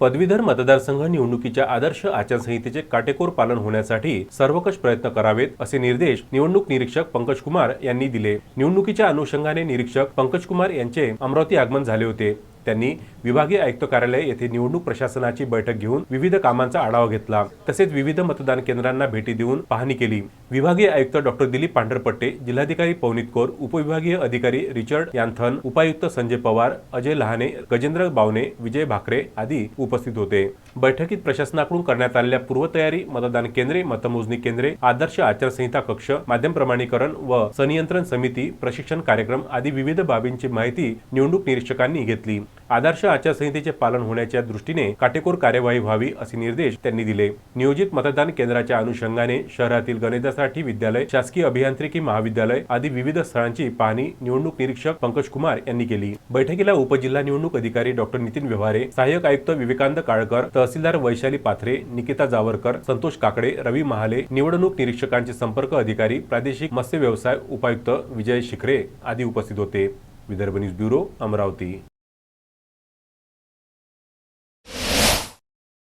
पदवीधर मतदारसंघ निवडणुकीच्या आदर्श आचारसंहितेचे काटेकोर पालन होण्यासाठी सर्वकष प्रयत्न करावेत असे निर्देश निवडणूक निरीक्षक पंकज कुमार यांनी दिले. निवडणुकीच्या अनुषंगाने निरीक्षक पंकज कुमार यांचे अमरावती आगमन झाले होते. त्यांनी विभागीय आयुक्त कार्यालय येथे निवडणूक प्रशासनाची बैठक घेऊन विविध कामांचा आढावा घेतला. तसेच विविध मतदान केंद्रांना भेटी देऊन पाहणी केली. विभागीय आयुक्त डॉक्टर दिलीप पांढरपट्टे जिल्हाधिकारी पवनीत कौर उपविभागीय अधिकारी रिचर्ड यांथन उपायुक्त संजय पवार अजय लहाने गजेंद्र बावने विजय भाकरे आदी उपस्थित होते. बैठकीत प्रशासनाकडून करण्यात आलेल्या पूर्वतयारी मतदान केंद्रे मतमोजणी केंद्रे आदर्श आचारसंहिता कक्ष माध्यम प्रमाणीकरण व संनियंत्रण समिती प्रशिक्षण कार्यक्रम आदी विविध बाबींची माहिती निवडणूक निरीक्षकांनी घेतली. आदर्श आचारसंहितेचे पालन होण्याच्या दृष्टीने काटेकोर कार्यवाही व्हावी असे निर्देश त्यांनी दिले. नियोजित मतदान केंद्राच्या अनुषंगाने शहरातील गणितासाठी विद्यालय शासकीय अभियांत्रिकी महाविद्यालय आदी विविध स्थळांची पाहणी निवडणूक निरीक्षक पंकज कुमार यांनी केली. बैठकीला उपजिल्हा निवडणूक अधिकारी डॉक्टर नितीन व्यवहारे सहाय्यक आयुक्त विवेकांत काळकर तहसीलदार वैशाली पाथरे निकिता जावरकर संतोष काकडे रवी महाले निवडणूक निरीक्षकांचे संपर्क अधिकारी प्रादेशिक मत्स्य व्यवसाय उपायुक्त विजय शिखरे आदी उपस्थित होते. Vidarbha news bureau Amravati.